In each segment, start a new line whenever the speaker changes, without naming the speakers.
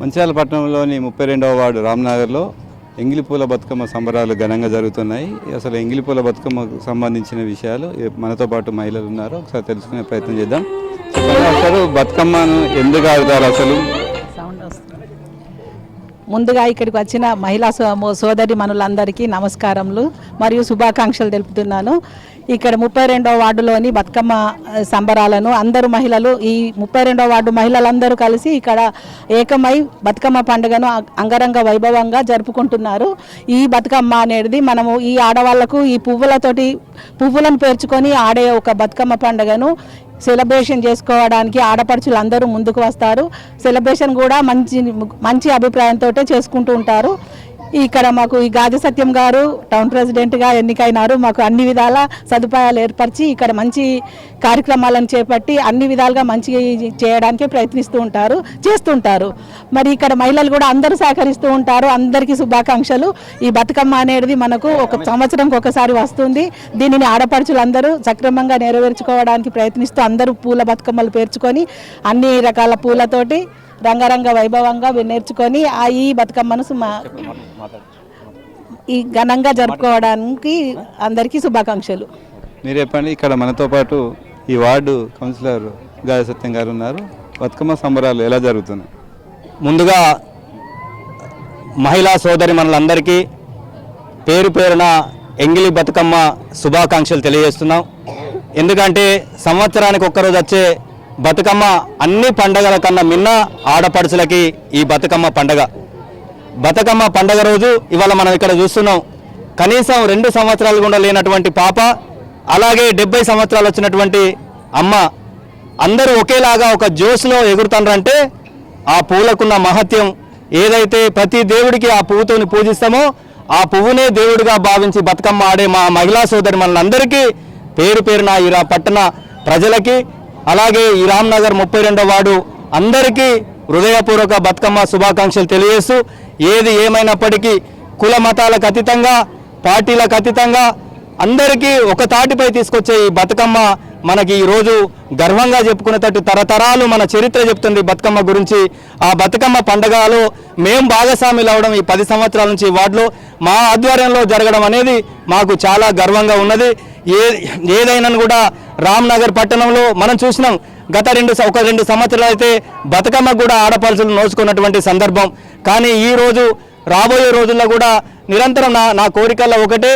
మంచిర్యాల పట్టణంలోని ముప్పై రెండవ వార్డు రామ్నగర్లో ఎంగిలిపూల బతుకమ్మ సంబరాలు ఘనంగా జరుగుతున్నాయి. అసలు ఎంగిలిపూల బతుకమ్మకు సంబంధించిన విషయాలు మనతో పాటు మహిళలు ఉన్నారు ఒకసారి తెలుసుకునే ప్రయత్నం చేద్దాం. అసలు బతుకమ్మను ఎందుకు ఆడుతారు అసలు?
ముందుగా ఇక్కడికి వచ్చిన మహిళా సో- సోదరి మనులందరికీ నమస్కారములు మరియు శుభాకాంక్షలు తెలుపుతున్నాను. ఇక్కడ ముప్పై రెండవ వార్డులోని బతుకమ్మ సంబరాలను అందరు మహిళలు ఈ ముప్పై రెండవ వార్డు మహిళలందరూ కలిసి ఇక్కడ ఏకమై బతుకమ్మ పండుగను అంగరంగ వైభవంగా జరుపుకుంటున్నారు. ఈ బతుకమ్మ అనేది మనము ఈ ఆడవాళ్ళకు ఈ పువ్వులతోటి పువ్వులను పేర్చుకొని ఆడే ఒక బతుకమ్మ పండుగను సెలబ్రేషన్ చేసుకోవడానికి ఆడపడుచులు అందరూ ముందుకు వస్తారు. సెలబ్రేషన్ కూడా మంచి మంచి అభిప్రాయంతో చేసుకుంటూ ఉంటారు. ఇక్కడ మాకు ఈ గాజు సత్యం గారు టౌన్ ప్రెసిడెంట్గా ఎన్నికైనారు. మాకు అన్ని విధాల సదుపాయాలు ఏర్పరిచి ఇక్కడ మంచి కార్యక్రమాలను చేపట్టి అన్ని విధాలుగా మంచి చేయడానికి ప్రయత్నిస్తూ ఉంటారు చేస్తుంటారు. మరి ఇక్కడ మహిళలు కూడా అందరూ సహకరిస్తూ ఉంటారు. అందరికీ శుభాకాంక్షలు. ఈ బతుకమ్మ అనేది మనకు ఒక సంవత్సరంకి ఒకసారి వస్తుంది. దీనిని ఆడపడుచులు అందరూ సక్రమంగా నెరవేర్చుకోవడానికి ప్రయత్నిస్తూ అందరూ పూల బతుకమ్మలు పేర్చుకొని అన్ని రకాల పూలతోటి రంగరంగ వైభవంగా నేర్చుకొని ఆ ఈ బతుకమ్మను ఈ ఘనంగా జరుపుకోవడానికి అందరికీ శుభాకాంక్షలు.
మీరు చెప్పండి ఇక్కడ మనతో పాటు ఈ వార్డు కౌన్సిలర్ గాయ సత్యం గారు ఉన్నారు. బతుకమ్మ సంబరాలు ఎలా జరుగుతున్నాయి?
ముందుగా మహిళా సోదరి మనలందరికీ పేరు పేరున ఎంగిలి బతుకమ్మ శుభాకాంక్షలు తెలియజేస్తున్నాం. ఎందుకంటే సంవత్సరానికి ఒక్కరోజు వచ్చే బతుకమ్మ అన్ని పండగల కన్నా మిన్న ఆడపడుచులకి ఈ బతుకమ్మ పండగ. బతుకమ్మ పండగ రోజు ఇవాళ మనం ఇక్కడ చూస్తున్నాం. కనీసం రెండు సంవత్సరాలు కూడా లేనటువంటి పాప అలాగే డెబ్బై సంవత్సరాలు వచ్చినటువంటి అమ్మ. అందరూ ఒకేలాగా ఒక జోష్లో ఎగురుతారంటే ఆ పూలకున్న మహత్యం. ఏదైతే ప్రతి దేవుడికి ఆ పువ్వుతోని పూజిస్తామో ఆ పువ్వునే దేవుడిగా భావించి బతుకమ్మ ఆడే మా మహిళా సోదరి మనందరికీ పేరు పేరున ఈ పట్టణ ప్రజలకి అలాగే ఈ రామ్నగర్ ముప్పై రెండో వార్డు అందరికీ హృదయపూర్వక బతుకమ్మ శుభాకాంక్షలు తెలియజేస్తూ ఏది ఏమైనప్పటికీ కుల మతాలకు అతీతంగా పార్టీలకు అతీతంగా అందరికీ ఒక తాటిపై తీసుకొచ్చే ఈ బతుకమ్మ మనకి ఈరోజు గర్వంగా చెప్పుకునేటట్టు తరతరాలు మన చరిత్ర చెప్తుంది బతుకమ్మ గురించి. ఆ బతుకమ్మ పండగలో మేం భాగస్వాములు అవడం ఈ పది సంవత్సరాల నుంచి వాటిలో వార్డులో మా ఆధ్వర్యంలో జరగడం అనేది మాకు చాలా గర్వంగా ఉన్నది. ఏ ఏదైనా కూడా రామ్నగర్ పట్టణంలో మనం చూసినాం. గత రెండు ఒక రెండు సంవత్సరాలు అయితే బతుకమ్మ కూడా ఆడపడుచులు నోచుకున్నటువంటి సందర్భం. కానీ ఈ రోజు రాబోయే రోజుల్లో కూడా నిరంతరం నా నా కోరికల్లో ఒకటే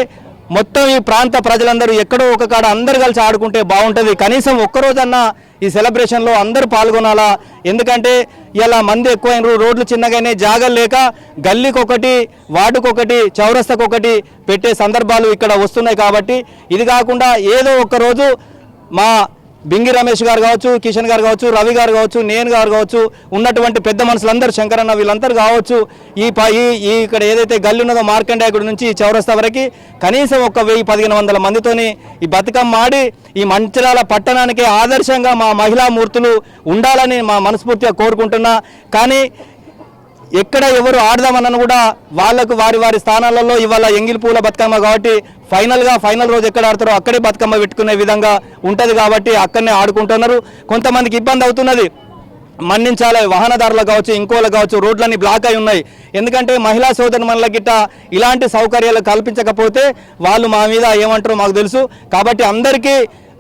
మొత్తం ఈ ప్రాంత ప్రజలందరూ ఎక్కడో ఒక కాడ అందరు కలిసి ఆడుకుంటే బాగుంటుంది. కనీసం ఒక్కరోజన్నా ఈ సెలబ్రేషన్లో అందరూ పాల్గొనాలా? ఎందుకంటే ఇలా మంది ఎక్కువైనరు రోడ్లు చిన్నగానే జాగలు లేక గల్లీకొకటి వార్డుకొకటి చౌరస్తకొకటి పెట్టే సందర్భాలు ఇక్కడ వస్తున్నాయి కాబట్టి ఇది కాకుండా ఏదో ఒక్కరోజు రోజు మా బింగి రమేష్ గారు కావచ్చు కిషన్ గారు కావచ్చు రవి గారు కావచ్చు నేను గారు కావచ్చు ఉన్నటువంటి పెద్ద మనుషులందరూ శంకరన్న వీళ్ళందరూ కావచ్చు ఈ పై ఈ ఇక్కడ ఏదైతే గల్లి ఉన్నదో మార్కండేయుడి నుంచి ఈ చౌరస్తా వరకు కనీసం ఒక వెయ్యి పదిహేను వందల మందితోని ఈ బతుకమ్మ ఆడి ఈ మంచిరాల పట్టణానికి ఆదర్శంగా మా మహిళా మూర్తులు ఉండాలని మా మనస్ఫూర్తిగా కోరుకుంటున్నా. కానీ ఎక్కడ ఎవరు ఆడదామన్నను కూడా వాళ్ళకు వారి వారి స్థానాలలో ఇవాళ ఎంగిలి పూల బతుకమ్మ కాబట్టి ఫైనల్గా ఫైనల్ రోజు ఎక్కడ ఆడతారో అక్కడే బతుకమ్మ పెట్టుకునే విధంగా ఉంటుంది కాబట్టి అక్కడనే ఆడుకుంటున్నారు. కొంతమందికి ఇబ్బంది అవుతున్నది. మన్నించాలి వాహనదారులకు కావచ్చు ఇంకోలు కావచ్చు రోడ్లన్నీ బ్లాక్ అయి ఉన్నాయి. ఎందుకంటే మహిళా సోదరి మనల గిట్ట ఇలాంటి సౌకర్యాలు కల్పించకపోతే వాళ్ళు మా మీద ఏమంటారో మాకు తెలుసు. కాబట్టి అందరికీ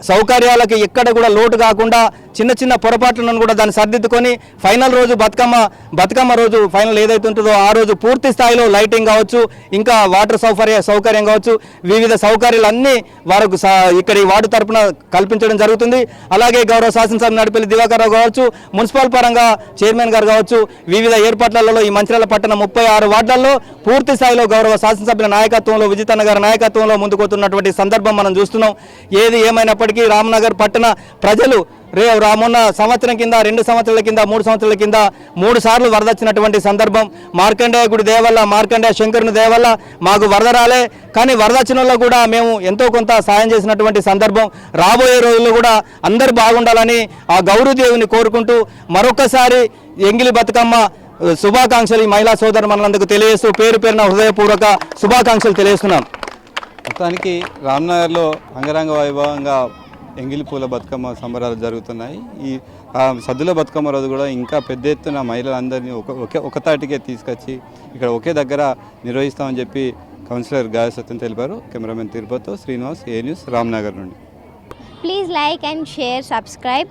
సౌకర్యాలకి ఎక్కడ కూడా లోటు కాకుండా చిన్న చిన్న పొరపాట్లను కూడా దాన్ని సర్దిద్దుకొని ఫైనల్ రోజు బతుకమ్మ బతుకమ్మ రోజు ఫైనల్ ఏదైతే ఉంటుందో ఆ రోజు పూర్తి స్థాయిలో లైటింగ్ కావచ్చు ఇంకా వాటర్ సౌకర్య సౌకర్యం కావచ్చు వివిధ సౌకర్యాలు అన్నీ వారికి ఇక్కడ ఈ వార్డు తరపున కల్పించడం జరుగుతుంది. అలాగే గౌరవ శాసనసభ నడిపల్లి దివాకర్ రావు కావచ్చు మున్సిపల్ పరంగా చైర్మన్ గారు కావచ్చు వివిధ ఏర్పాట్లలో ఈ మంచిర్యాల పట్టణ ముప్పై ఆరు వార్డులలో పూర్తి స్థాయిలో గౌరవ శాసనసభ్యుల నాయకత్వంలో విజితన్న గారి నాయకత్వంలో ముందుకుతున్నటువంటి సందర్భం మనం చూస్తున్నాం. ఏది ఏమైనప్పటికీ రామ్నగర్ పట్టణ ప్రజలు రే రామున్న సంవత్సరం కింద రెండు సంవత్సరాల కింద మూడు సంవత్సరాల కింద మూడు సార్లు వరద వచ్చినటువంటి సందర్భం. మార్కండేయ గుడి దేవల్ల మార్కండేయ శంకరుని దేవల్ల మాకు వరద రాలే. కానీ వరద వచ్చిన కూడా మేము ఎంతో కొంత సాయం చేసినటువంటి సందర్భం. రాబోయే రోజుల్లో కూడా అందరు బాగుండాలని ఆ గౌరవదేవుని కోరుకుంటూ మరొకసారి ఎంగిలి బతుకమ్మ శుభాకాంక్షలు ఈ మహిళా సోదరు మనందుకు తెలియజేస్తూ పేరు పేరున హృదయపూర్వక శుభాకాంక్షలు తెలియజేస్తున్నాం.
మొత్తానికి రామ్నగర్లో అంగరంగ వైభవంగా ఎంగిలి పూల బతుకమ్మ సంబరాలు జరుగుతున్నాయి. ఈ సద్దుల బతుకమ్మ రోజు కూడా ఇంకా పెద్ద ఎత్తున మహిళలందరినీ ఒక ఒకే ఒక తాటికే తీసుకొచ్చి ఇక్కడ ఒకే దగ్గర నిర్వహిస్తామని చెప్పి కౌన్సిలర్ గాయ సత్యం తెలిపారు. కెమెరామెన్ తిరుపతితో శ్రీనివాస్ ఏ న్యూస్ రామ్నగర్ నుండి.
Please like and share subscribe